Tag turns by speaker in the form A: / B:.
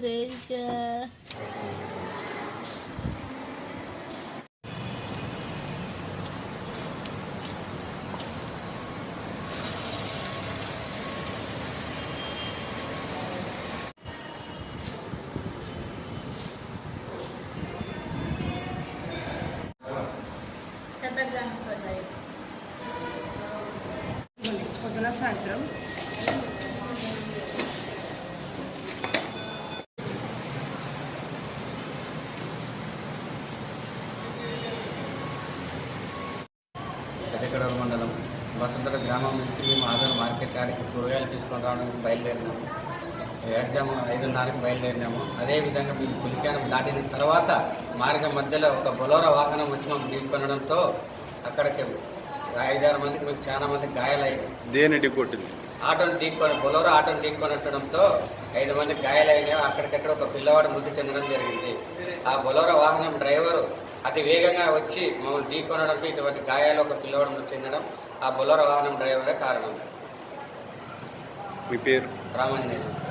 A: Reza
B: Katakan saja.
C: Peddakaduru మండలం. వసంతర గ్రామం నుంచి మేము ఆధార్ మార్కెట్ కాడికి కూరగాయలు తీసుకొని రావడానికి బయలుదేరినాము ఎగ్జామ్ ఐదున్నరకి బయలుదేరినాము. అదేవిధంగా మేము పులికానం దాటిన తర్వాత మార్గం మధ్యలో ఒక బొలోరా వాహనం వచ్చి మాకు ఢీకొనడంతో అక్కడికి ఐదారు మందికి మీకు చాలా మందికి గాయాలయ్యాయి
D: దేని కొట్టింది
C: ఆటోని ఢీకొని బొలోరా ఆటోని ఢీకొనడంతో ఐదు మందికి గాయాలైనాయి అక్కడికక్కడ ఒక పిల్లవాడు మృతి చెందడం జరిగింది. ఆ బొలోరా వాహనం డ్రైవరు అతి వేగంగా వచ్చి మమ్మల్ని ఢీకొనడంతో ఇటువంటి గాయాలు ఒక పిల్లవాడు చెందడం ఆ బొలోరా వాహనం డ్రైవరే కారణం.
D: మీ పేరు?
C: రామాంజనేయులు.